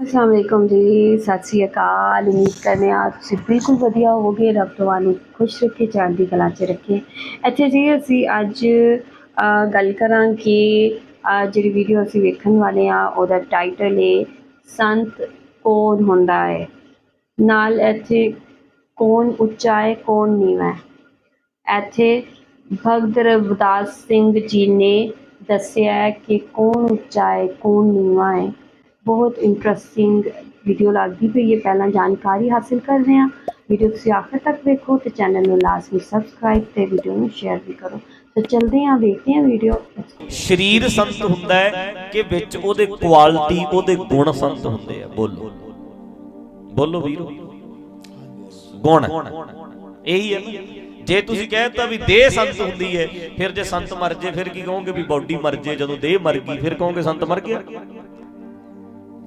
ਅਸਲਾਮ ਵਾਲੇਕੁਮ ਜੀ ਸਤਿ ਸ੍ਰੀ ਅਕਾਲ। ਉਮੀਦ ਕਰਨੇ ਆ ਤੁਸੀਂ ਬਿਲਕੁਲ ਵਧੀਆ ਹੋਵੋਗੇ। ਰੱਬ ਤੁਹਾਨੂੰ ਖੁਸ਼ ਰੱਖੇ ਚੜ੍ਹਦੀ ਕਲਾ 'ਚ ਰੱਖੇ। ਇੱਥੇ ਜੀ ਅਸੀਂ ਅੱਜ ਗੱਲ ਕਰਾਂਗੇ ਅ, ਜਿਹੜੀ ਵੀਡੀਓ ਅਸੀਂ ਵੇਖਣ ਵਾਲੇ ਆ ਉਹਦਾ ਟਾਈਟਲ ਹੈ ਸੰਤ ਕੌਣ ਹੁੰਦਾ ਹੈ? ਨਾਲ ਇੱਥੇ ਕੌਣ ਉੱਚਾ ਹੈ ਕੌਣ ਨੀਵਾਂ ਹੈ? ਇੱਥੇ ਭਗਤ ਰਵਦਾਸ ਸਿੰਘ ਜੀ ਨੇ ਦੱਸਿਆ ਕਿ ਕੌਣ ਉੱਚਾ ਹੈ ਕੌਣ ਨੀਵਾਂ ਹੈ। ਬਹੁਤ ਇੰਟਰਸਟਿੰਗ ਵੀਡੀਓ ਲੱਗਦੀ ਪਈ ਹੈ, ਪਹਿਲਾਂ ਜਾਣਕਾਰੀ ਹਾਸਿਲ ਕਰ ਰਹੇ ਹਾਂ। ਵੀਡੀਓ ਤੁਸੀਂ ਆਖਰ ਤੱਕ ਵੇਖੋ ਤੇ ਚੈਨਲ ਨੂੰ ਲਾਜ਼ਮੀ ਸਬਸਕ੍ਰਾਈਬ ਤੇ ਵੀਡੀਓ ਨੂੰ ਸ਼ੇਅਰ ਵੀ ਕਰੋ। ਤਾਂ ਚਲਦੇ ਹਾਂ, ਵੇਖਦੇ ਹਾਂ ਵੀਡੀਓ ਸਰੀਰ ਸੰਤ ਹੁੰਦਾ ਹੈ ਕਿ ਵਿੱਚ ਉਹਦੇ ਕੁਆਲਿਟੀ ਉਹਦੇ ਗੁਣ ਸੰਤ ਹੁੰਦੇ ਆ। ਬੋਲੋ। ਬੋਲੋ ਵੀਰੋ। ਗੁਣ। ਇਹੀ ਹੈ ਜੇ ਤੁਸੀਂ ਕਹਿਤਾ ਵੀ ਦੇਹ ਸੰਤ ਹੁੰਦੀ ਹੈ, ਫਿਰ ਜੇ ਸੰਤ ਮਰ ਜੇ, ਫਿਰ ਕੀ ਕਹੋਗੇ ਵੀ ਬਾਡੀ ਮਰ ਜੇ, ਜਦੋਂ ਦੇਹ ਮਰ ਗਈ, ਫਿਰ ਕਹੋਗੇ ਸੰਤ ਮਰ ਗਿਆ?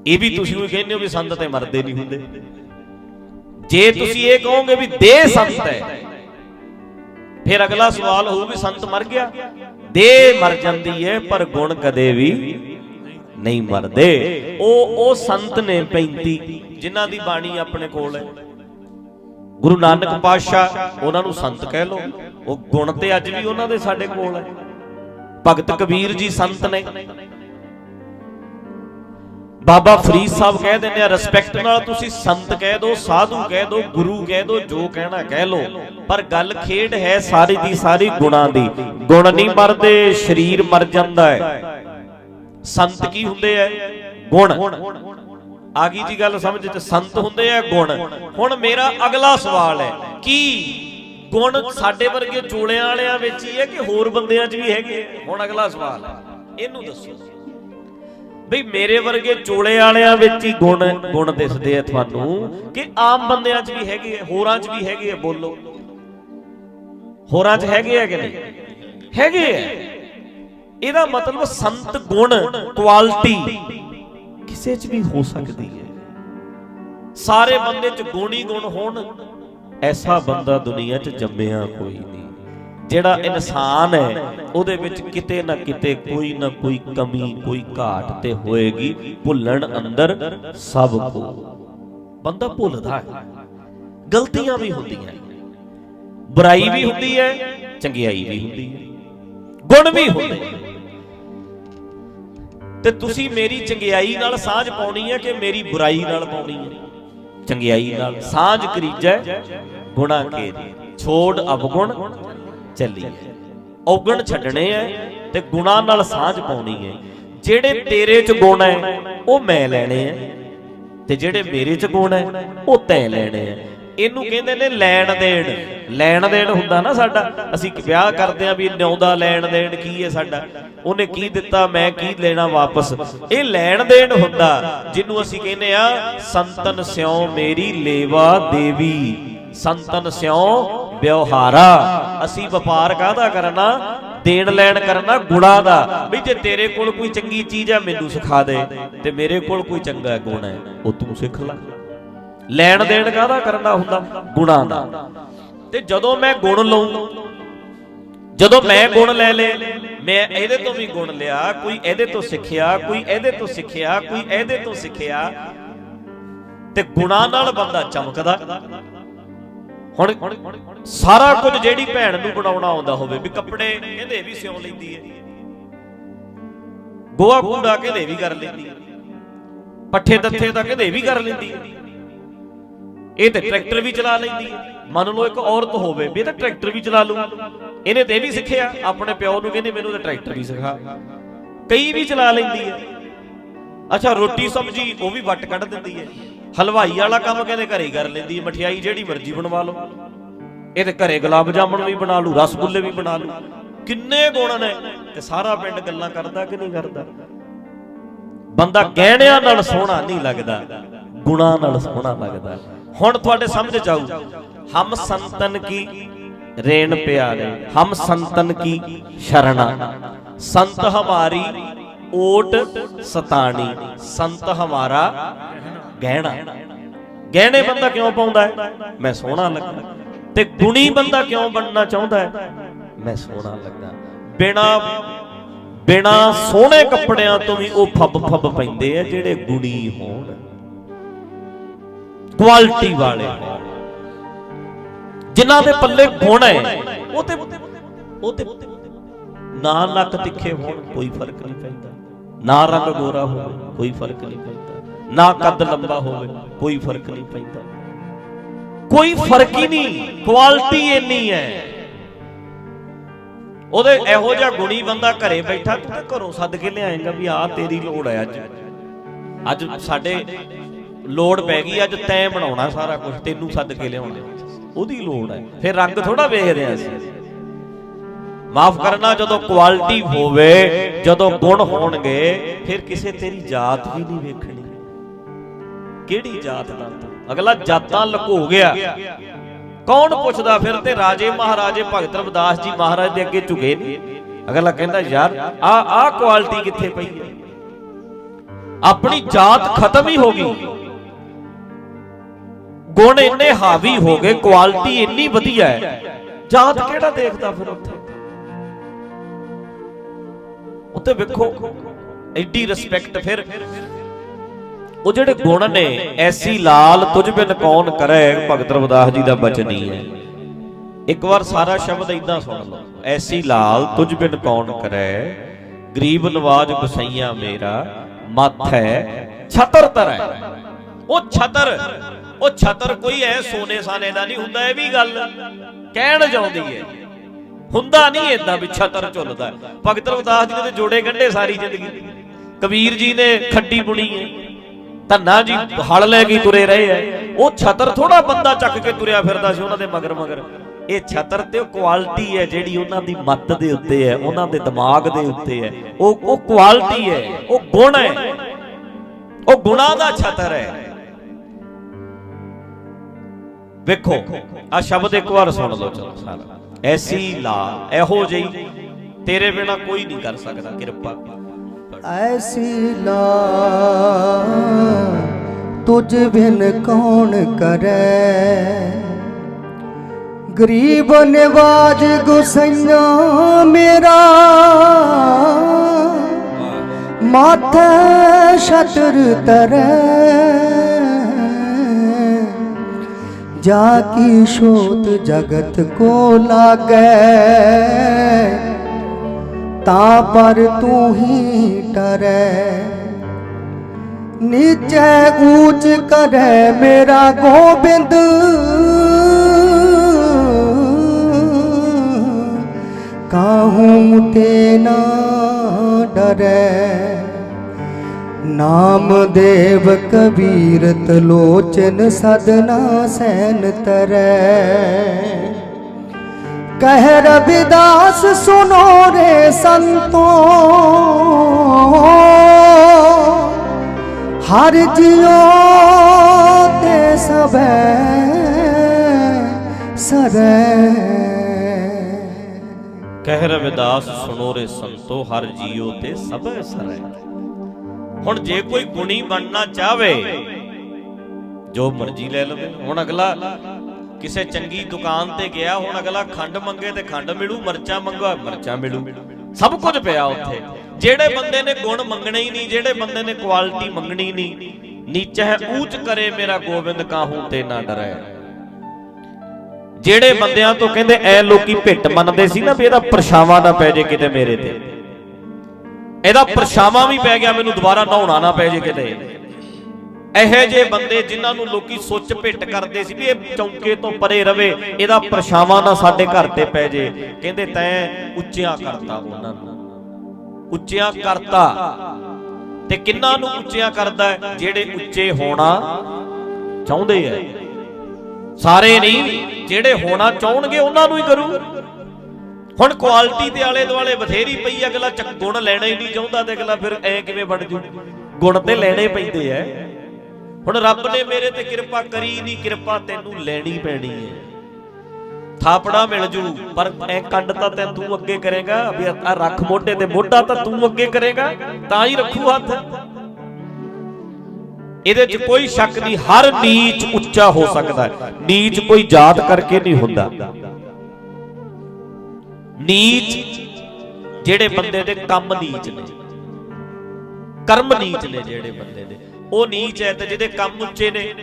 ਇਹ ਵੀ ਤੁਸੀਂ ਉਹ ਕਹਿੰਦੇ ਹੋ ਵੀ ਸੰਤ ਤੇ ਮਰਦੇ ਨਹੀਂ ਹੁੰਦੇ। ਜੇ ਤੁਸੀਂ ਇਹ ਕਹੋਗੇ ਵੀ ਦੇਹ ਸੰਤ ਹੈ ਫਿਰ ਅਗਲਾ ਸਵਾਲ ਹੋਊ ਵੀ ਸੰਤ ਮਰ ਗਿਆ। ਦੇਹ ਮਰ ਜਾਂਦੀ ਹੈ ਪਰ ਗੁਣ ਕਦੇ ਵੀ ਨਹੀਂ ਮਰਦੇ। ਉਹ ਉਹ ਸੰਤ ਨੇ 35 ਜਿਨ੍ਹਾਂ ਦੀ ਬਾਣੀ ਆਪਣੇ ਕੋਲ ਹੈ। ਗੁਰੂ ਨਾਨਕ ਪਾਤਸ਼ਾਹ ਉਹਨਾਂ ਨੂੰ ਸੰਤ ਕਹਿ ਲੋ ਉਹ ਗੁਣ ਤੇ ਅੱਜ ਵੀ ਉਹਨਾਂ ਦੇ ਸਾਡੇ ਕੋਲ ਹੈ। ਭਗਤ ਕਬੀਰ ਜੀ ਸੰਤ ਨੇ। ਬਾਬਾ ਫਰੀਦ ਸਾਹਿਬ ਕਹਿ ਦਿੰਦੇ ਆ ਰਿਸਪੈਕਟ ਨਾਲ ਤੁਸੀਂ ਸੰਤ ਕਹਿ ਦੋ, ਸਾਧੂ ਕਹਿ ਦੋ, ਗੁਰੂ ਕਹਿ ਦੋ, ਜੋ ਕਹਿਣਾ ਕਹਿ ਲੋ ਪਰ ਗੱਲ ਖੇਡ ਹੈ ਸਾਰੀ ਦੀ ਸਾਰੀ ਗੁਣਾਂ ਦੀ। ਗੁਣ ਨਹੀਂ ਮਰਦੇ, ਸਰੀਰ ਮਰ ਜਾਂਦਾ ਹੈ। ਸੰਤ ਕੀ ਹੁੰਦੇ ਆ? ਗੁਣ। ਆ ਗਈ ਜੀ ਗੱਲ ਸਮਝ ਚ, ਸੰਤ ਹੁੰਦੇ ਆ ਗੁਣ। ਹੁਣ ਮੇਰਾ ਅਗਲਾ ਸਵਾਲ ਹੈ, ਕੀ ਗੁਣ ਸਾਡੇ ਵਰਗੇ ਚੋਲਿਆਂ ਵਾਲਿਆਂ ਵਿੱਚ ਹੀ ਹੈ ਕਿ ਹੋਰ ਬੰਦਿਆਂ 'ਚ ਵੀ ਹੈਗੇ ਹੁਣ ਅਗਲਾ ਸਵਾਲ ਹੈ, ਇਹਨੂੰ ਦੱਸੋ। ਬਈ ਮੇਰੇ ਵਰਗੇ ਚੋਲੇ ਵਾਲਿਆਂ ਵਿੱਚ ਹੀ ਗੁਣ ਗੁਣ ਦਿਸਦੇ ਆ ਤੁਹਾਨੂੰ ਕਿ ਆਮ ਬੰਦਿਆਂ 'ਚ ਵੀ ਹੈਗੇ ਆ, ਹੋਰਾਂ 'ਚ ਵੀ ਹੈਗੇ ਆ ਬੋਲੋ। ਹੋਰਾਂ 'ਚ ਹੈਗੇ ਆ ਕਿ ਨਹੀਂ? ਹੈਗੇ ਆ। ਇਹਦਾ ਮਤਲਬ ਸੰਤ ਗੁਣ, ਕੁਆਲਿਟੀ ਕਿਸੇ 'ਚ ਵੀ ਹੋ ਸਕਦੀ ਹੈ। ਸਾਰੇ ਬੰਦੇ 'ਚ ਗੁਣ ਹੀ ਗੁਣ ਹੋਣ, ਐਸਾ ਬੰਦਾ ਦੁਨੀਆ 'ਚ ਜੰਮਿਆ ਕੋਈ ਨਹੀਂ। ਜਿਹੜਾ ਇਨਸਾਨ ਹੈ ਉਹਦੇ ਵਿੱਚ ਕਿਤੇ ਨਾ ਕਿਤੇ ਕੋਈ ਨਾ ਕੋਈ ਕਮੀ ਕੋਈ ਘਾਟ ਤੇ ਹੋਏਗੀ। ਭੁੱਲਣ ਅੰਦਰ ਸਭ ਕੋ। ਬੰਦਾ ਭੁੱਲਦਾ ਹੈ। ਗਲਤੀਆਂ ਵੀ ਹੁੰਦੀਆਂ। ਬੁਰਾਈ ਵੀ ਹੁੰਦੀ ਹੈ ਚੰਗਿਆਈ ਵੀ ਹੁੰਦੀ ਹੈ। ਗੁਣ ਵੀ ਹੁੰਦੇ ਤੇ ਤੁਸੀਂ ਮੇਰੀ ਚੰਗਿਆਈ ਨਾਲ ਸਾਂਝ ਪਾਉਣੀ ਹੈ ਕਿ ਮੇਰੀ ਬੁਰਾਈ ਨਾਲ ਪਾਉਣੀ ਹੈ? ਚੰਗਿਆਈ ਨਾਲ ਸਾਂਝ ਕਰੀਜੈ ਗੁਣਾ ਕੇ ਛੋੜ ਅਵਗੁਣ ਚੱਲੀ ਔਗਣ ਛੱਡਣੇ ਐ ਤੇ ਗੁਣਾ ਨਾਲ ਸਾਂਝ ਪਾਉਣੀ ਹੈ। ਜਿਹੜੇ ਤੇਰੇ ਚ ਗੁਣ ਹੈ, ਉਹ ਮੈਂ ਲੈਣੇ ਐ ਤੇ ਜਿਹੜੇ ਮੇਰੇ ਚ ਗੁਣ ਹੈ, ਉਹ ਤੈਂ ਲੈਣੇ ਐ ਇਹਨੂੰ ਕਹਿੰਦੇ ਨੇ ਲੈਣ ਦੇਣ। ਲੈਣ ਦੇਣ ਹੁੰਦਾ ਨਾ ਸਾਡਾ। ਅਸੀਂ ਵਿਆਹ ਕਰਦੇ ਆ ਵੀ ਨਿਉਂਦਾ ਲੈਣ ਦੇਣ ਕੀ ਹੈ ਸਾਡਾ? ਉਹਨੇ ਕੀ ਦਿੱਤਾ, ਮੈਂ ਕੀ ਲੈਣਾ ਵਾਪਸ? ਇਹ ਲੈਣ ਦੇਣ ਹੁੰਦਾ, ਜਿਹਨੂੰ ਅਸੀਂ ਕਹਿੰਦੇ ਆ ਸੰਤਨ ਸਿਉ ਮੇਰੀ ਲੇਵਾ ਦੇਵੀ। ਸੰਤਨ ਸਿਉ ਵਿਵਹਾਰਾ ਅਸੀਂ ਵਪਾਰ ਕਾਹਦਾ ਕਰਨਾ? ਦੇਣ ਲੈਣ ਕਰਨਾ ਗੁਣਾ ਦਾ। ਵੀ ਜੇ ਤੇਰੇ ਕੋਲ ਕੋਈ ਚੰਗੀ ਚੀਜ਼ ਹੈ ਮੈਨੂੰ ਸਿਖਾ ਦੇ। ਤੇ ਮੇਰੇ ਕੋਲ ਕੋਈ ਚੰਗਾ ਗੁਣ ਹੈ, ਉਹ ਤੂੰ ਸਿੱਖ ਲੈ। ਲੈਣ ਦੇਣ ਕਾਹਦਾ ਕਰਨਾ ਹੁੰਦਾ? ਗੁਣਾ ਦਾ। ਤੇ ਜਦੋਂ ਮੈਂ ਗੁਣ ਲਊਂ, ਜਦੋਂ ਮੈਂ ਗੁਣ ਲੈ ਲੇ, ਮੈਂ ਇਹਦੇ ਤੋਂ ਵੀ ਗੁਣ ਲਿਆ, ਕੋਈ ਇਹਦੇ ਤੋਂ ਸਿੱਖਿਆ, ਕੋਈ ਇਹਦੇ ਤੋਂ ਸਿੱਖਿਆ, ਕੋਈ ਇਹਦੇ ਤੋਂ ਸਿੱਖਿਆ, ਤੇ ਗੁਣਾ ਨਾਲ ਬੰਦਾ ਚਮਕਦਾ। ਹੁਣ ਸਾਰਾ ਕੁਝ ਜਿਹੜੀ ਭੈਣ ਨੂੰ ਬਣਾਉਣਾ ਆਉਂਦਾ ਹੋਵੇ, ਵੀ ਕੱਪੜੇ ਕਹਿੰਦੇ ਵੀ ਸਿਉਂ ਲੈਂਦੀ ਹੈ ਗੋਆ ਕੂੜਾ ਕਹਿੰਦੇ ਵੀ ਕਰ ਲੈਂਦੀ ਹੈ ਪੱਠੇ ਦੱਥੇ ਤਾਂ ਕਹਿੰਦੇ ਵੀ ਕਰ ਲੈਂਦੀ ਹੈ ਇਹ ਤੇ ਟਰੈਕਟਰ ਵੀ ਚਲਾ ਲੈਂਦੀ ਹੈ ਮੰਨ ਲਓ ਇੱਕ ਔਰਤ ਹੋਵੇ, ਵੀ ਇਹ ਤਾਂ ਟਰੈਕਟਰ ਵੀ ਚਲਾ ਲੂ ਇਹਨੇ ਤੇ ਇਹ ਵੀ ਸਿੱਖਿਆ, ਆਪਣੇ ਪਿਓ ਨੂੰ ਕਹਿੰਦੀ ਮੈਨੂੰ ਤਾਂ ਟਰੈਕਟਰ ਵੀ ਸਿਖਾ। ਕਈ ਵੀ ਚਲਾ ਲੈਂਦੀ ਹੈ ਅੱਛਾ, ਰੋਟੀ ਸਬਜੀ ਉਹ ਵੀ ਵੱਟ ਕੱਢ ਦਿੰਦੀ ਹੈ ਹਲਵਾਈ ਵਾਲਾ ਕੰਮ ਕਹਿੰਦੇ ਘਰੇ ਕਰ ਲੈਂਦੀ ਮਠਿਆਈ ਜਿਹੜੀ ਮਰਜ਼ੀ ਬਣਵਾ ਲਓ। ਇਹ ਤੇ ਘਰੇ ਗੁਲਾਬ ਜਾਮਣ ਵੀ ਬਣਾ ਲੂ ਰਸਗੁੱਲੇ ਵੀ ਬਣਾ ਲੂ ਕਿੰਨੇ ਗੁਣ ਨੇ ਤੇ ਸਾਰਾ ਪਿੰਡ ਗੱਲਾਂ ਕਰਦਾ ਕਿ ਨਹੀਂ ਕਰਦਾ? ਬੰਦਾ ਗਹਿਣਿਆਂ ਨਾਲ ਸੋਹਣਾ ਨਹੀਂ ਲੱਗਦਾ, ਗੁਣਾ ਨਾਲ ਸੋਹਣਾ ਲੱਗਦਾ। ਹੁਣ ਤੁਹਾਡੇ ਸਮਝ ਚ ਆਊ, ਹਮ ਸੰਤਨ ਕੀ ਰੇਣ ਪਿਆਰੇ, ਹਮ ਸੰਤਨ ਕੀ ਸ਼ਰਣਾ। ਸੰਤ ਹਮਾਰੀ ਓਟ ਸਤਾਣੀ, ਸੰਤ ਹਮਾਰਾ ਗਹਿਣਾ। ਗਹਿਣੇ ਬੰਦਾ ਕਿਉਂ ਪਾਉਂਦਾ ਹੈ? ਮੈਂ ਸੋਹਣਾ ਲੱਗਾ ਤੇ ਗੁਣੀ ਬੰਦਾ ਕਿਉਂ ਬਣਨਾ ਚਾਹੁੰਦਾ ਹੈ? ਮੈਂ ਸੋਹਣਾ ਲੱਗਾ ਬਿਨਾ ਬਿਨਾ ਸੋਹਣੇ ਕੱਪੜਿਆਂ ਤੋਂ ਵੀ ਉਹ ਫੱਬ ਫੱਬ ਪੈਂਦੇ ਆ ਜਿਹੜੇ ਗੁਣੀ ਹੋਣ। ਕੁਆਲਿਟੀ ਵਾਲੇ। ਹੋਣ ਜਿਨ੍ਹਾਂ ਦੇ ਪੱਲੇ ਗੁਣ ਹੈ, ਉਹ ਤੇ ਉਹ ਤੇ ਨਾ ਨੱਕ ਤਿੱਖੇ ਹੋਣ, ਕੋਈ ਫ਼ਰਕ ਨਹੀਂ ਪੈਂਦਾ। ਨਾ ਰੰਗ ਗੋਰਾ ਹੋਵੇ, ਕੋਈ ਫ਼ਰਕ ਨਹੀਂ ਪੈਂਦਾ। ਨਾ ਕੱਦ ਲੰਬਾ ਹੋਵੇ, ਕੋਈ ਫ਼ਰਕ ਨਹੀਂ ਪੈਂਦਾ। ਕੋਈ ਫ਼ਰਕ ਹੀ ਨਹੀਂ ਕੁਆਲਿਟੀ ਇੰਨੀ ਹੈ। ਉਹਦੇ ਇਹੋ ਜਿਹਾ ਗੁਣੀ ਬੰਦਾ ਘਰੇ ਬੈਠਾ ਤੂੰ ਤਾਂ ਘਰੋਂ ਸੱਦ ਕੇ ਲਿਆਏਗਾ ਵੀ ਆਹ ਤੇਰੀ ਲੋੜ ਹੈ ਅੱਜ। ਅੱਜ ਸਾਡੇ ਲੋੜ ਪੈ ਗਈ, ਅੱਜ ਤੈਂ ਬਣਾਉਣਾ ਸਾਰਾ ਕੁਝ ਤੈਨੂੰ ਸੱਦ ਕੇ ਲਿਆਉਣਾ। ਉਹਦੀ ਲੋੜ ਹੈ। ਫਿਰ ਰੰਗ ਥੋੜਾ ਵੇਖਦੇ ਆ ਅਸੀਂ। ਮਾਫ ਕਰਨਾ, ਜਦੋਂ ਕੁਆਲਿਟੀ ਹੋਵੇ, ਜਦੋਂ ਗੁਣ ਹੋਣਗੇ, ਫਿਰ ਕਿਸੇ ਤੇਰੀ ਜਾਤ ਵੀ ਨਹੀਂ ਵੇਖਣੀ। ਕਿਹੜੀ ਜਾਤ ਦਾ? ਤੂੰ ਅਗਲਾ ਜਾਤਾਂ ਲੁਕੋ ਗਿਆ। ਕੌਣ ਪੁੱਛਦਾ ਫਿਰ ਤੇ ਰਾਜੇ ਮਹਾਰਾਜੇ ਭਗਤ ਰਵਿਦਾਸ ਜੀ ਮਹਾਰਾਜ ਦੇ ਅੱਗੇ ਝੁਕੇ ਨਹੀਂ ਅਗਲਾ ਕਹਿੰਦਾ, ਯਾਰ, ਆ ਆ ਕੁਆਲਿਟੀ ਕਿੱਥੇ ਪਈ ਹੈ? ਆਪਣੀ ਜਾਤ ਖਤਮ ਹੀ ਹੋ ਗਈ। ਗੁਣ ਇੰਨੇ ਹਾਵੀ ਹੋ ਗਏ, ਕੁਆਲਿਟੀ ਇੰਨੀ ਵਧੀਆ ਹੈ। ਜਾਤ ਕਿਹੜਾ ਦੇਖਦਾ ਫਿਰ ਉੱਥੇ? ਉੱਤੇ ਵੇਖੋ, ਐਡੀ ਰਿਸਪੈਕਟ ਫਿਰ ਉਹ ਜਿਹੜੇ ਗੁਣ ਨੇ, ਐਸੀ ਲਾਲ ਤੁਝ ਬਿਨ ਕੌਣ ਕਰੇ, ਭਗਤ ਰਵਦਾਸ ਜੀ ਦਾ ਬਚਨੀ ਹੈ ਇੱਕ ਵਾਰ ਸਾਰਾ ਸ਼ਬਦ ਇਦਾਂ ਸੁਣ ਲਓ। ਐਸੀ ਲਾਲ ਤੁਝ ਬਿਨ ਕੌਣ ਕਰੇ, ਗਰੀਬ ਨਵਾਜ ਗੁਸਈਆ ਮੇਰਾ, ਮੱਥ ਛਤਰ ਤਰੈ। ਉਹ ਛਤਰ ਉਹ ਛਤਰ ਕੋਈ ਐ ਸੋਨੇ ਸਾਨੇ ਦਾ ਨਹੀਂ ਹੁੰਦਾ, ਇਹ ਵੀ ਗੱਲ ਕਹਿਣ ਜਾਉਂਦੀ ਹੈ। ਹੁੰਦਾ ਨਹੀਂ ਏਦਾਂ ਵੀ ਛਤਰ ਝੁੱਲਦਾ। ਭਗਤ ਰਵਿਦਾਸ ਜੀ ਨੇ ਤੇ ਜੋੜੇ ਗੰਢੇ ਸਾਰੀ ਜ਼ਿੰਦਗੀ। ਕਬੀਰ ਜੀ ਨੇ ਖੱਡੀ ਬੁਣੀ ਹੈ। ਧੰਨਾ ਜੀ, ਹਲ ਲੈ ਕੇ ਤੁਰੇ ਰਹੇ ਐ ਉਹ ਛਤਰ ਥੋੜਾ ਬੰਦਾ ਚੱਕ ਕੇ ਤੁਰਿਆ ਫਿਰਦਾ ਸੀ ਉਹਨਾਂ ਦੇ ਮਗਰ ਮਗਰ। ਇਹ ਛਤਰ ਤੇ ਉਹ ਕੁਆਲਿਟੀ ਹੈ ਜਿਹੜੀ ਉਹਨਾਂ ਦੀ ਮੱਤ ਦੇ ਉੱਤੇ ਹੈ, ਉਹਨਾਂ ਦੇ ਦਿਮਾਗ ਦੇ ਉੱਤੇ ਹੈ। ਉਹ ਉਹ ਕੁਆਲਿਟੀ ਹੈ, ਉਹ ਗੁਣ ਹੈ। ਉਹ ਗੁਣਾ ਦਾ ਛਤਰ ਹੈ। ਵੇਖੋ ਆ ਸ਼ਬਦ ਇੱਕ ਵਾਰ ਸੁਣ ਲਓ ਚਲੋ ਸਾਰਾ। ਐਸੀ ਲਾ, ਇਹੋ ਜਿਹੀ, ਤੇਰੇ ਬਿਨਾ ਕੋਈ ਨਹੀਂ ਕਰ ਸਕਦਾ, ਕਿਰਪਾ। ਐਸੀ ਲਾ ਤੁਝ ਬਿਨ ਕੌਣ ਕਰੈ? ਗਰੀਬ ਨਿਵਾਜ ਗੁਸਈਆ ਮੇਰਾ। ਮਾਥੇ ਛਤਰ ਤਰੈ। ਜਾ ਕੀ ਸ਼ੋਤ ਜਗਤ ਕੋ ਲਾਗੈ? ਤਾਂ ਪਰ ਤੂੰ ਹੀ ਟਰੈ ਨੀਚੇ ਊਚ ਕਰੈ ਮੇਰਾ ਗੋਬਿੰਦ। ਕਾਹੂ ਤੇ ਨਾ ਡਰੈ। ਨਾਮ ਦੇਵ ਕਬੀਰਤ ਲੋਚਨ ਸਦਨਾ ਸੈਨ ਤਰੈ। कह रविदास सुनो रे संतो हर जियो ते सब सरे ਕਹਿ ਰਵਿਦਾਸ ਸੁਣੋ ਰੇ ਸੰਤੋ ਹਰ ਜੀਉ ਤੇ ਸਭੈ ਸਰੈ ਹੁਣ ਜੇ ਕੋਈ ਗੁਣੀ ਬਣਨਾ ਚਾਹਵੇ ਜੋ ਮਰਜ਼ੀ ਲੈ ਲਵੇ ਹੁਣ ਅਗਲਾ ਕਿਸੇ ਚੰਗੀ ਦੁਕਾਨ ਤੇ ਗਿਆ, ਹੁਣ ਅਗਲਾ ਖੰਡ ਮੰਗੇ ਤੇ ਖੰਡ ਮਿਲੂ, ਮਰਚਾ ਮੰਗਾ, ਮਰਚਾ ਮਿਲੂ। ਸਭ ਕੁਝ ਪਿਆ ਉੱਥੇ। ਜਿਹੜੇ ਬੰਦੇ ਨੇ ਗੁਣ ਮੰਗਣੇ ਹੀ ਨਹੀਂ, ਜਿਹੜੇ ਬੰਦੇ ਨੇ ਕੁਆਲਿਟੀ ਮੰਗਣੀ ਨਹੀਂ, ਨੀਚਾ ਹੈ, ਊਚ ਕਰੇ ਮੇਰਾ ਗੋਬਿੰਦ ਕਾਹੂ ਤੇ ਨਾ ਡਰੇ। ਜਿਹੜੇ ਬੰਦਿਆਂ ਤੋਂ ਕਹਿੰਦੇ, ਐ ਲੋਕੀ ਭਿੱਟ ਮੰਨਦੇ ਸੀ ਨਾ ਵੀ ਇਹਦਾ ਪਰਛਾਵਾਂ ਨਾ ਪੈ ਜੇ ਕਿਤੇ ਮੇਰੇ ਤੇ। ਇਹਦਾ ਪਰਛਾਵਾਂ ਵੀ ਪੈ ਗਿਆ, ਮੈਨੂੰ ਦੁਬਾਰਾ ਨਹਾਉਣਾ ਨਾ ਪੈ ਜੇ ਕਿਤੇ। ਇਹੋ ਜਿਹੇ ਬੰਦੇ ਜਿਨ੍ਹਾਂ ਨੂੰ ਲੋਕੀ ਸੁੱਚ ਭਿੱਟ ਕਰਦੇ ਸੀ ਵੀ ਇਹ ਚੌਂਕੇ ਤੋਂ ਪਰੇ ਰਵੇ, ਇਹਦਾ ਪਰਛਾਵਾਂ ਨਾ ਸਾਡੇ ਘਰ ਤੇ ਪੈ ਜੇ। ਕਹਿੰਦੇ ਤੈਂ ਉੱਚਿਆਂ ਕਰਤਾ ਉਹਨਾਂ ਨੂੰ। ਉੱਚਿਆਂ ਕਰਤਾ। ਤੇ ਕਿੰਨਾਂ ਨੂੰ ਉੱਚਿਆਂ ਕਰਦਾ ਜਿਹੜੇ ਉੱਚੇ ਹੋਣਾ ਚਾਹੁੰਦੇ ਐ ਸਾਰੇ ਨਹੀਂ ਜਿਹੜੇ ਹੋਣਾ ਚਾਹਣਗੇ ਉਹਨਾਂ ਨੂੰ ਹੀ ਕਰੂ। ਹੁਣ ਕੁਆਲਿਟੀ ਦੇ ਆਲੇ ਦੁਆਲੇ ਬਥੇਰੀ ਪਈ ਅਗਲਾ ਚੱਕ ਗੁਣ ਲੈਣਾ ਹੀ ਨਹੀਂ ਚਾਹੁੰਦਾ ਤੇ ਅਗਲਾ ਫਿਰ ਐ ਕਿਵੇਂ ਬਣ ਜੂ? ਗੁਣ ਤੇ ਲੈਣੇ ਪੈਂਦੇ ਐ ਹੁਣ ਰੱਬ ਨੇ ਮੇਰੇ ਤੇ ਕਿਰਪਾ ਕਰੀ ਨਹੀਂ, ਕਿਰਪਾ ਤੈਨੂੰ ਲੈਣੀ ਪੈਣੀ ਹੈ। ਥਾਪੜਾ ਮਿਲ ਜੂ, ਪਰ ਐ ਕੰਡ ਤਾਂ ਤੈਂ ਤੂੰ ਅੱਗੇ ਕਰੇਗਾ, ਵੀ ਆ ਰੱਖ ਮੋਢੇ ਤੇ ਮੋਢਾ ਤਾਂ ਤੂੰ ਅੱਗੇ ਕਰੇਗਾ, ਤਾਂ ਹੀ ਰੱਖੂ ਹੱਥ। ਇਹਦੇ 'ਚ ਕੋਈ ਸ਼ੱਕ ਨਹੀਂ, ਹਰ ਨੀਚ ਉੱਚਾ ਹੋ ਸਕਦਾ ਹੈ। ਨੀਚ ਕੋਈ ਜਾਤ ਕਰਕੇ ਨਹੀਂ ਹੁੰਦਾ। ਨੀਚ ਜਿਹੜੇ ਬੰਦੇ ਦੇ ਕੰਮ ਨੀਚ ਨੇ। ਕਰਮ ਨੀਚ ਨੇ ਜਿਹੜੇ ਬੰਦੇ ਦੇ ਉਹ ਨੀਚ ਹੈ ਤੇ ਜਿਹਦੇ ਕੰਮ ਉੱਚੇ ਨੇ,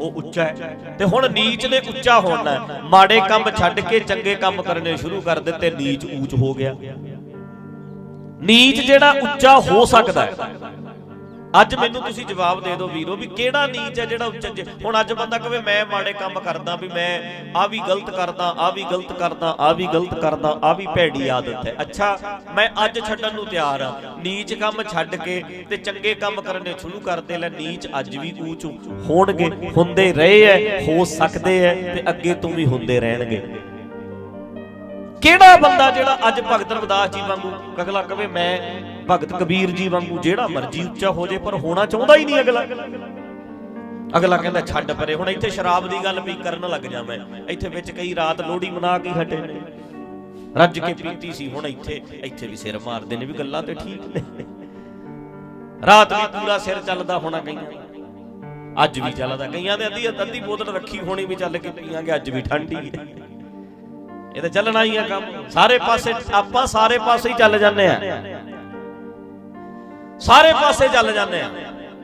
ਉਹ ਉੱਚਾ ਹੈ ਤੇ ਹੁਣ ਨੀਚ ਨੇ ਉੱਚਾ ਹੋਣਾ ਹੈ। ਮਾੜੇ ਕੰਮ ਛੱਡ ਕੇ ਚੰਗੇ ਕੰਮ ਕਰਨੇ ਸ਼ੁਰੂ ਕਰ ਦਿੱਤੇ, ਨੀਚ ਊਚ ਹੋ ਗਿਆ ਨੀਚ ਜਿਹੜਾ ਉੱਚਾ ਹੋ ਸਕਦਾ ਹੈ ਅੱਜ ਮੈਨੂੰ ਤੁਸੀਂ ਜਵਾਬ ਦੇ ਦਿਓ ਵੀਰੋ ਵੀ ਕਿਹੜਾ ਨੀਚ ਹੈ ਜਿਹੜਾ ਉੱਚਾ ਹੁਣ ਅੱਜ ਬੰਦਾ ਕਹੇ ਮੈਂ ਮਾੜੇ ਕੰਮ ਕਰਦਾ ਵੀ ਮੈਂ ਆ ਵੀ ਗਲਤ ਕਰਦਾ ਆ ਵੀ ਗਲਤ ਕਰਦਾ ਆ ਵੀ ਗਲਤ ਕਰਦਾ ਆ ਵੀ ਭੈੜੀ ਆਦਤ ਹੈ। ਅੱਛਾ, ਮੈਂ ਅੱਜ ਛੱਡਣ ਨੂੰ ਤਿਆਰ ਆ ਨੀਚ ਕੰਮ ਛੱਡ ਕੇ ਤੇ ਚੰਗੇ ਕੰਮ ਕਰਨੇ ਸ਼ੁਰੂ ਕਰਦੇ ਲੈ, ਨੀਚ ਅੱਜ ਵੀ ਊਚ ਹੋਣਗੇ, ਹੁੰਦੇ ਰਹੇ ਐ, ਹੋ ਸਕਦੇ ਐ ਤੇ ਅੱਗੇ ਤੋਂ ਵੀ ਹੁੰਦੇ ਰਹਿਣਗੇ। ਕਿਹੜਾ ਬੰਦਾ ਜਿਹੜਾ ਅੱਜ ਭਗਤ ਰਵਿਦਾਸ ਜੀ ਵਾਂਗੂ ਅਗਲਾ ਕਵੇ ਮੈਂ ਭਗਤ ਕਬੀਰ ਜੀ ਵਾਂਗੂ ਜਿਹੜਾ ਮਰਜ਼ੀ ਉੱਚਾ ਹੋ ਜੇ ਪਰ ਹੋਣਾ ਚਾਹੁੰਦਾ ਹੀ ਨਹੀਂ ਅਗਲਾ। ਅਗਲਾ ਕਹਿੰਦਾ, ਛੱਡ ਪਰੇ, ਹੁਣ ਇੱਥੇ ਸ਼ਰਾਬ ਦੀ ਗੱਲ ਵੀ ਕਰਨ ਲੱਗ ਜਾ ਮੈਂ। ਇੱਥੇ ਵਿੱਚ ਕਈ ਰਾਤ ਲੋਹੜੀ ਮਨਾ ਕੇ ਹਟੇ ਨੇ। ਰੱਜ ਕੇ ਪੀਤੀ ਸੀ, ਹੁਣ ਇੱਥੇ ਇੱਥੇ ਵੀ ਸਿਰ ਮਾਰਦੇ ਨੇ, ਵੀ ਗੱਲਾਂ ਤੇ ਠੀਕ ਨੇ। ਰਾਤ ਵੀ ਪੂਰਾ ਸਿਰ ਚੱਲਦਾ ਹੋਣਾ ਕਈਆਂ ਅੱਜ ਵੀ ਚੱਲਦਾ, ਕਈਆਂ ਦੇ ਅੱਧੀ ਅੱਧੀ ਬੋਤਲ ਰੱਖੀ ਹੋਣੀ ਵੀ ਚੱਲ ਕੇ ਪੀਆਂਗੇ ਅੱਜ ਵੀ ਠੰਡੀ ਹੈ। ਇਹ ਤਾਂ ਚੱਲਣਾ ਹੀ ਆ ਕੰਮ। ਸਾਰੇ ਪਾਸੇ, ਆਪਾਂ ਸਾਰੇ ਪਾਸੇ ਹੀ ਚੱਲ ਜਾਂਦੇ ਆ। ਸਾਰੇ ਪਾਸੇ ਚੱਲ ਜਾਂਦੇ ਆ।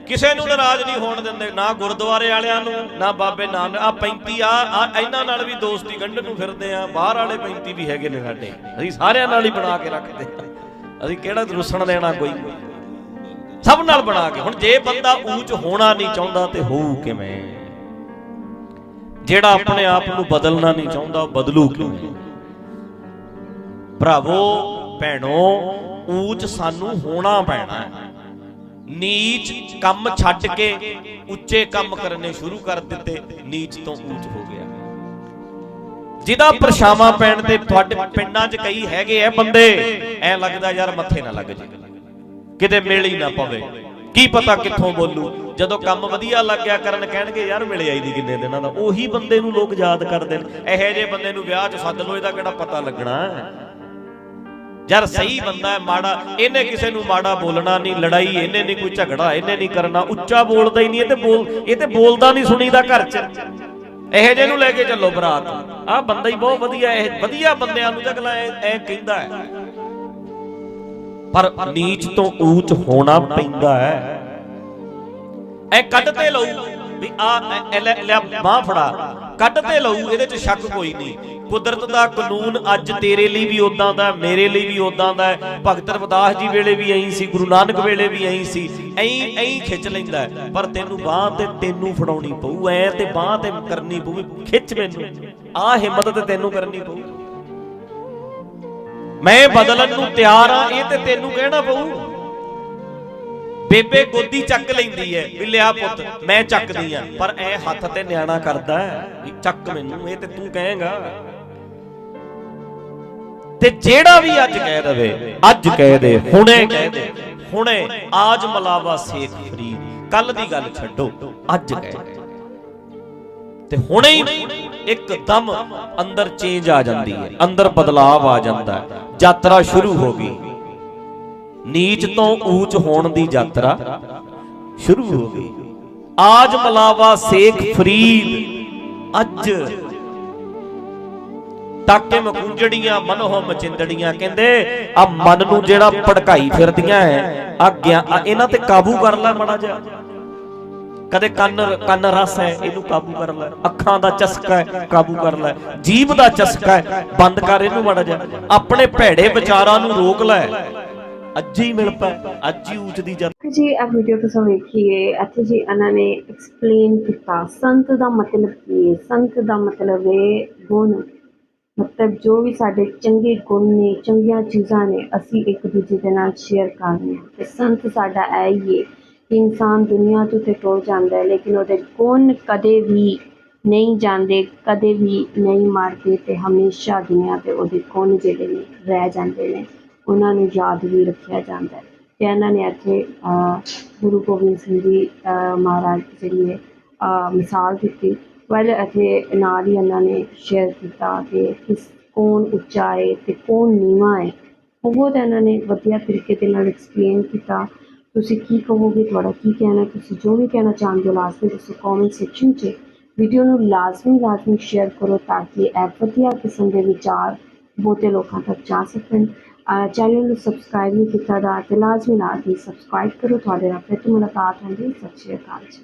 ਕਿਸੇ ਨੂੰ ਨਾਰਾਜ਼ ਨਹੀਂ ਹੋਣ ਦਿੰਦੇ, ਨਾ ਗੁਰਦੁਆਰੇ ਵਾਲਿਆਂ ਨੂੰ, ਨਾ ਬਾਬੇ ਨਾਨਕ ਆ 35 ਆ ਇਹਨਾਂ ਨਾਲ ਵੀ ਦੋਸਤੀ ਗੰਢ ਨੂੰ ਫਿਰਦੇ ਆ, ਬਾਹਰ ਵਾਲੇ 35 ਵੀ ਹੈਗੇ ਨੇ ਸਾਡੇ। ਅਸੀਂ ਸਾਰਿਆਂ ਨਾਲ ਹੀ ਬਣਾ ਕੇ ਰੱਖਦੇ ਆ। ਅਸੀਂ ਕਿਹੜਾ ਰੁੱਸਣ ਦੇਣਾ ਕੋਈ? ਸਭ ਨਾਲ ਬਣਾ ਕੇ। ਹੁਣ ਜੇ ਬੰਦਾ ਊਚ ਹੋਣਾ ਨਹੀਂ ਚਾਹੁੰਦਾ ਤੇ ਹੋਊ ਕਿਵੇਂ? ਜਿਹੜਾ ਆਪਣੇ ਆਪ ਨੂੰ ਬਦਲਣਾ ਨਹੀਂ ਚਾਹੁੰਦਾ, ਉਹ ਬਦਲੂ ਕਿਉਂ? ਭਰਾਵੋ, ਭੈਣੋ, ਊਚ ਸਾਨੂੰ ਹੋਣਾ ਪੈਣਾ ਹੈ। ਨੀਚ ਕੰਮ ਛੱਡ ਕੇ ਉੱਚੇ ਕੰਮ ਕਰਨੇ ਸ਼ੁਰੂ ਕਰ ਦਿੱਤੇ, ਨੀਚ ਤੋਂ ਉੱਚ ਹੋ ਗਿਆ। ਜਿਹਦਾ ਪਰਛਾਵਾਂ ਪੈਣ ਤੇ ਤੁਹਾਡੇ ਪਿੰਡਾਂ 'ਚ ਕਈ ਹੈਗੇ ਐ ਬੰਦੇ, ਐ ਲੱਗਦਾ ਯਾਰ ਮੱਥੇ ਨਾ ਲੱਗ ਜੇ। ਕਿਤੇ ਮਿਲ ਹੀ ਨਾ ਪਵੇ। ਕੀ ਪਤਾ ਕਿੱਥੋਂ ਬੋਲੂ? ਜਦੋਂ ਕੰਮ ਵਧੀਆ ਲੱਗ ਗਿਆ ਕਰਨ ਕਹਿਣਗੇ, ਯਾਰ ਮਿਲਿਆ ਹੀ ਨਹੀਂ ਕਿੰਨੇ ਦਿਨਾਂ ਦਾ? ਉਹੀ ਬੰਦੇ ਨੂੰ ਲੋਕ ਯਾਦ ਕਰਦੇ ਨੇ। ਇਹੋ ਜਿਹੇ ਬੰਦੇ ਨੂੰ ਵਿਆਹ 'ਚ ਸੱਦ ਲੋ ਇਹਦਾ ਕਿਹੜਾ ਪਤਾ ਲੱਗਣਾ? ਯਾਰ ਸਹੀ ਬੰਦਾ ਹੈ ਮਾੜਾ, ਇਹਨੇ ਕਿਸੇ ਨੂੰ ਮਾੜਾ ਬੋਲਣਾ ਨਹੀਂ, ਲੜਾਈ ਇਹਨੇ ਨਹੀਂ, ਕੋਈ ਝਗੜਾ ਇਹਨੇ ਨਹੀਂ ਕਰਨਾ, ਉੱਚਾ ਬੋਲਦਾ ਹੀ ਨਹੀਂ, ਇਹ ਤੇ ਬੋਲ, ਇਹ ਤੇ ਬੋਲਦਾ ਨਹੀਂ ਸੁਣੀਦਾ ਘਰ 'ਚ। ਇਹੋ ਜਿਹੇ ਨੂੰ ਲੈ ਕੇ ਚੱਲੋ ਬਰਾਤ। ਆਹ ਬੰਦਾ ਹੀ ਬਹੁਤ ਵਧੀਆ, ਇਹ ਵਧੀਆ ਬੰਦਿਆਂ ਨੂੰ ਤਾਂ ਅਗਲਾ ਐ ਕਹਿੰਦਾ ਹੈ। ਪਰ ਨੀਚ ਤੋਂ ਊਚ ਹੋਣਾ ਪੈਂਦਾ ਹੈ। ਐ ਕੱਢ ਤੇ ਲਓ ਵੀ ਆ ਐ ਲੈ ਲੈ ਬਾਹ ਫੜਾ। ਕੱਢ ਤੇ ਲਊ, ਇਹਦੇ ਚ ਸ਼ੱਕ ਕੋਈ ਨਹੀਂ। ਕੁਦਰਤ ਦਾ ਕਾਨੂੰਨ ਅੱਜ ਤੇਰੇ ਲਈ ਵੀ ਉਦਾਂ ਦਾ, ਮੇਰੇ ਲਈ ਵੀ ਉਦਾਂ ਦਾ ਹੈ। ਭਗਤ ਰਵਿਦਾਸ ਜੀ ਵੇਲੇ ਵੀ ਐਂ ਸੀ, ਗੁਰੂ ਨਾਨਕ ਵੇਲੇ ਵੀ ਐਂ ਸੀ। ਐਂ ਐਂ ਖਿੱਚ ਲੈਂਦਾ ਪਰ ਤੈਨੂੰ ਬਾਹ ਤੇ ਤੈਨੂੰ ਫੜਾਉਣੀ ਪਊ, ਐ ਤੇ ਬਾਹ ਤੇ ਕਰਨੀ ਪਊ ਖਿੱਚ ਮੈਨੂੰ। ਆ ਹਿੰਮਤ ਤੇ ਤੈਨੂੰ ਕਰਨੀ ਪਊ। ਮੈਂ ਬਦਲਣ ਨੂੰ ਤਿਆਰ ਆ ਇਹ ਤੇ ਤੈਨੂੰ ਕਹਿਣਾ ਪਊ। ਬੇਬੇ ਗੋਦੀ ਚੱਕ ਲੈਂਦੀ ਐ, ਵੀ ਲਿਆ ਪੁੱਤ, ਮੈਂ ਚੱਕਦੀ ਆ। ਪਰ ਐ ਹੱਥ ਤੇ ਨਿਆਣਾ ਕਰਦਾ ਵੀ ਚੱਕ ਮੈਨੂੰ, ਇਹ ਤੇ ਤੂੰ ਕਹੇਗਾ। ਤੇ ਜਿਹੜਾ ਵੀ ਅੱਜ ਕਹਿ ਦਵੇ, ਅੱਜ ਕਹਿ ਦੇ, ਹੁਣੇ ਕਹਿ ਦੇ, ਹੁਣੇ ਆਜ ਮਲਾਵਾ ਸੇਖ ਫਰੀਦ ਕੱਲ ਦੀ ਗੱਲ ਛੱਡੋ, ਅੱਜ ਕਹਿ ਤੇ ਹੁਣੇ ਹੀ ਇੱਕਦਮ ਅੰਦਰ ਚੇਂਜ ਆ ਜਾਂਦੀ ਹੈ ਅੰਦਰ ਬਦਲਾਵ ਆ ਜਾਂਦਾ ਹੈ ਯਾਤਰਾ ਸ਼ੁਰੂ ਹੋ ਗਈ। ਨੀਚ ਤੋਂ ਊਚ ਹੋਣ ਦੀ ਯਾਤਰਾ ਸ਼ੁਰੂ ਹੋ ਗਈ। ਆਜ ਮਲਾਵਾ ਸੇਖ ਫਰੀਦ ਅੱਜ ਤਾਕੇ ਮਕੁੰਜੜੀਆਂ ਮਨੋਹ ਮਚਿੰਦੜੀਆਂ ਕਹਿੰਦੇ, ਆ ਮਨ ਨੂੰ ਜਿਹੜਾ ਭੜਕਾਈ ਫਿਰਦੀਆਂ ਐ, ਆ ਗਿਆ ਇਹਨਾਂ ਤੇ ਕਾਬੂ ਕਰ ਲੈ ਮੜਾ ਜਾ ਕਦੇ ਕੰਨ ਕੰਨ ਰਸ ਹੈ ਇਹਨੂੰ ਕਾਬੂ ਕਰ ਲੈ। ਅੱਖਾਂ ਦਾ ਚਸਕਾ ਹੈ ਕਾਬੂ ਕਰ ਲੈ। ਜੀਭ ਦਾ ਚਸਕਾ ਹੈ ਬੰਦ ਕਰ ਇਹਨੂੰ ਮੜਾ ਜਾ ਆਪਣੇ ਭੈੜੇ ਵਿਚਾਰਾਂ ਨੂੰ ਰੋਕ ਲੈ। ਅੱਜ ਹੀ ਮਿਲ ਪੈ, ਅੱਜ ਹੀ ਊਚ ਦੀ ਜੀ ਇਹ ਵੀਡੀਓ ਤੁਸੀਂ ਵੇਖੀਏ, ਇੱਥੇ ਜੀ ਇਹਨਾਂ ਨੇ ਐਕਸਪਲੇਨ ਕੀਤਾ। ਸੰਤ ਦਾ ਮਤਲਬ ਕੀ ਹੈ? ਸੰਤ ਦਾ ਮਤਲਬ ਹੈ ਗੁਣ, ਮਤਲਬ ਜੋ ਵੀ ਸਾਡੇ ਚੰਗੇ ਗੁਣ ਨੇ, ਚੰਗੀਆਂ ਚੀਜ਼ਾਂ ਨੇ, ਅਸੀਂ ਇੱਕ ਦੂਜੇ ਦੇ ਨਾਲ ਸ਼ੇਅਰ ਕਰਨੇ ਹਾਂ। ਤੇ ਸੰਤ ਸਾਡਾ ਇਹ ਹੀ ਹੈ ਕਿ ਇਨਸਾਨ ਦੁਨੀਆ ਤੋਂ ਤੇ ਟੁਰ ਜਾਂਦਾ ਹੈ, ਲੇਕਿਨ ਉਹਦੇ ਗੁਣ ਕਦੇ ਵੀ ਨਹੀਂ ਜਾਂਦੇ, ਕਦੇ ਵੀ ਨਹੀਂ ਮਾਰਦੇ ਤੇ ਹਮੇਸ਼ਾ ਦੁਨੀਆ ਤੇ ਉਹਦੇ ਗੁਣ ਜਿਹੜੇ ਨੇ, ਰਹਿ ਜਾਂਦੇ ਨੇ। ਉਹਨਾਂ ਨੂੰ ਯਾਦ ਵੀ ਰੱਖਿਆ ਜਾਂਦਾ ਹੈ। ਤੇ ਇਹਨਾਂ ਨੇ ਇੱਥੇ ਗੁਰੂ ਗੋਬਿੰਦ ਸਿੰਘ ਜੀ ਮਹਾਰਾਜ ਜ਼ਰੀਏ ਮਿਸਾਲ ਦਿੱਤੀ। ਵੈਲ ਇੱਥੇ ਨਾਲ ਹੀ ਇਹਨਾਂ ਨੇ ਸ਼ੇਅਰ ਕੀਤਾ ਕਿ ਕਿਸ ਕੌਣ ਉੱਚਾ ਹੈ ਅਤੇ ਕੌਣ ਨੀਵਾਂ ਹੈ। ਬਹੁਤ ਇਹਨਾਂ ਨੇ ਵਧੀਆ ਤਰੀਕੇ ਦੇ ਨਾਲ ਐਕਸਪਲੇਨ ਕੀਤਾ। ਤੁਸੀਂ ਕੀ ਕਹੋਗੇ, ਤੁਹਾਡਾ ਕੀ ਕਹਿਣਾ ਤੁਸੀਂ ਜੋ ਵੀ ਕਹਿਣਾ ਚਾਹੁੰਦੇ ਹੋ ਲਾਜ਼ਮੀ ਤੁਸੀਂ ਕਮੈਂਟ ਸੈਕਸ਼ਨ 'ਚ ਵੀਡੀਓ ਨੂੰ ਲਾਜ਼ਮੀ ਲਾਜ਼ਮੀ ਸ਼ੇਅਰ ਕਰੋ ਤਾਂ ਕਿ ਇਹ ਵਧੀਆ ਕਿਸਮ ਦੇ ਵਿਚਾਰ ਬਹੁਤੇ ਲੋਕਾਂ ਤੱਕ ਜਾ ਸਕਣ। ਚੈਨਲ ਨੂੰ ਸਬਸਕ੍ਰਾਈਬ ਨਹੀਂ ਕੀਤਾ ਦਾ ਤੇ ਲਾਜ਼ਮੀ ਹੀ ਸਬਸਕ੍ਰਾਈਬ ਕਰੋ। ਤੁਹਾਡੇ ਨਾਲ ਫਿਰ ਤੋਂ ਮੁਲਾਕਾਤ ਹੋਣੀ ਸਤਿ ਸ਼੍ਰੀ ਅਕਾਲ ਜੀ।